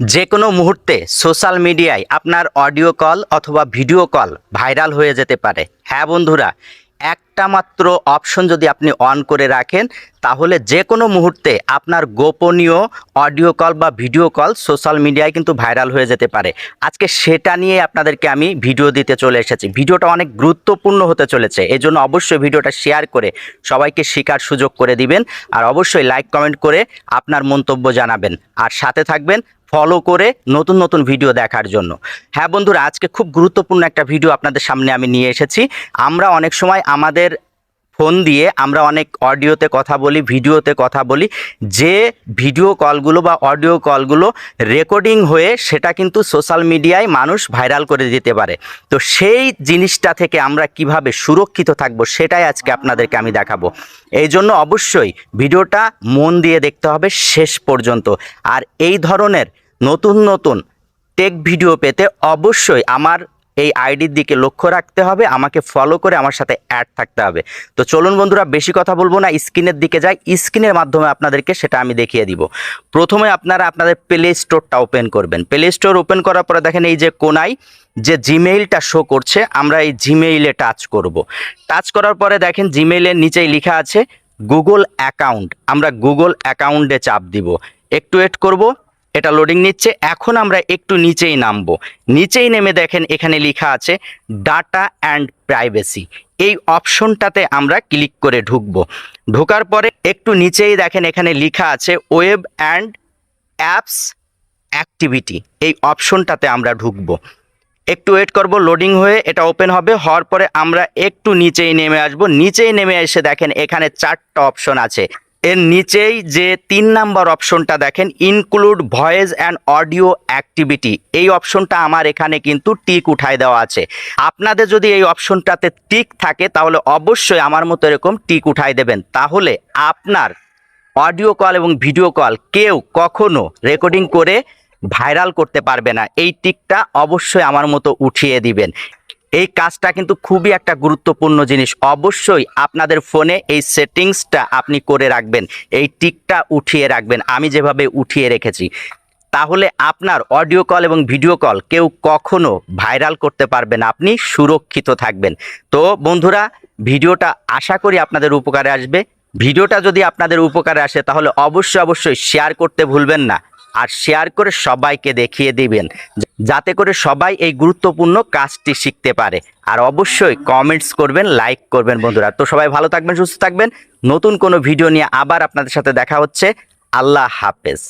যে কোনো মুহূর্তে সোশ্যাল মিডিয়ায় আপনার অডিও কল অথবা ভিডিও কল ভাইরাল হয়ে যেতে পারে। হ্যাঁ বন্ধুরা একটা মাত্র অপশন যদি আপনি অন করে রাখেন, তাহলে যে কোনো মুহূর্তে আপনার গোপনীয় অডিও কল বা ভিডিও কল সোশ্যাল মিডিয়ায় কিন্তু ভাইরাল হয়ে যেতে পারে। আজকে সেটা নিয়ে আপনাদেরকে আমি ভিডিও দিতে চলে এসেছি। ভিডিওটা অনেক গুরুত্বপূর্ণ হতে চলেছে এই জন্য অবশ্যই ভিডিওটা শেয়ার করে সবাইকে শেখার সুযোগ করে দিবেন আর অবশ্যই লাইক কমেন্ট করে আপনার মন্তব্য জানাবেন। আর সাথে থাকবেন ফলো করে নতুন নতুন ভিডিও দেখার জন্য। হ্যাঁ বন্ধুরা, আজকে খুব গুরুত্বপূর্ণ একটা ভিডিও আপনাদের সামনে আমি নিয়ে এসেছি। আমরা অনেক সময় আমাদের ফোন দিয়ে আমরা অনেক অডিওতে কথা বলি, ভিডিওতে কথা বলি। যে ভিডিও কলগুলো বা অডিও কলগুলো রেকর্ডিং হয়ে সেটা কিন্তু সোশ্যাল মিডিয়ায় মানুষ ভাইরাল করে দিতে পারে। তো সেই জিনিসটা থেকে আমরা কীভাবে সুরক্ষিত থাকব সেটাই আজকে আপনাদেরকে আমি দেখাবো। এই জন্য অবশ্যই ভিডিওটা মন দিয়ে দেখতে হবে শেষ পর্যন্ত। আর এই ধরনের নতুন নতুন টেক ভিডিও পেতে অবশ্যই আমার এই আইডির দিকে লক্ষ্য রাখতে হবে, আমাকে ফলো করে আমার সাথে অ্যাড থাকতে হবে। তো চলুন বন্ধুরা, বেশি কথা বলব না, স্ক্রিনের দিকে যাই, স্ক্রিনের মাধ্যমে আপনাদেরকে সেটা আমি দেখিয়ে দিব। প্রথমে আপনারা আপনাদের প্লে স্টোরটা ওপেন করবেন। প্লে স্টোর ওপেন করার পরে দেখেন এই যে কোনায় যে জিমেইলটা শো করছে, আমরা এই জিমেইলে টাচ করব। টাচ করার পরে দেখেন জিমেইলের নিচেই লেখা আছে গুগল অ্যাকাউন্ট আমরা গুগল অ্যাকাউন্টে চাপ দিব। একটু ওয়েট করব। এটা লোডিং নিচ্ছে। এখন আমরা একটু নিচেই নামবো। নিচেই নেমে দেখেন এখানে লেখা আছে ডাটা অ্যান্ড প্রাইভেসি এই অপশনটাতে আমরা ক্লিক করে ঢুকবো। ঢোকার পরে একটু নিচেই দেখেন এখানে লেখা আছে ওয়েব অ্যান্ড অ্যাপস অ্যাক্টিভিটি এই অপশনটাতে আমরা ঢুকবো। একটু ওয়েট করব লোডিং হয়ে এটা ওপেন হবে। হওয়ার পরে আমরা একটু নিচেই নেমে আসব। নিচেই নেমে এসে দেখেন এখানে চারটা অপশন আছে। এর নিচেই যে তিন নাম্বার অপশনটা দেখেন include voice and audio activity এই অপশনটা আমার এখানে কিন্তু টিক উঠায় দেওয়া আছে। আপনাদের যদি এই অপশনটাতে টিক থাকে, তাহলে অবশ্যই আমার মতো এরকম টিক উঠায় দেবেন। তাহলে আপনার অডিও কল এবং ভিডিও কল কেউ কখনো রেকর্ডিং করে ভাইরাল করতে পারবে না। এই টিকটা অবশ্যই আমার মতো উঠিয়ে দিবেন। এই কাজটা কিন্তু খুবই একটা গুরুত্বপূর্ণ জিনিস। অবশ্যই আপনাদের ফোনে এই সেটিংসটা আপনি করে রাখবেন, এই টিকটা উঠিয়ে রাখবেন, আমি যেভাবে উঠিয়ে রেখেছি। তাহলে আপনার অডিও কল এবং ভিডিও কল কেউ কখনো ভাইরাল করতে পারবেন আপনি সুরক্ষিত থাকবেন। তো বন্ধুরা, ভিডিওটা আশা করি আপনাদের উপকারে আসবে। ভিডিওটা যদি আপনাদের উপকারে আসে, তাহলে অবশ্যই অবশ্যই শেয়ার করতে ভুলবেন না। আর শেয়ার করে সবাইকে দেখিয়ে দিবেন, যাতে করে সবাই এই গুরুত্বপূর্ণ কাজটি শিখতে পারে। আর অবশ্যই কমেন্টস করবেন লাইক করবেন বন্ধুরা। তো সবাই ভালো থাকবেন, সুস্থ থাকবেন। নতুন কোনো ভিডিও নিয়ে আবার আপনাদের সাথে দেখা হচ্ছে। আল্লাহ হাফেজ।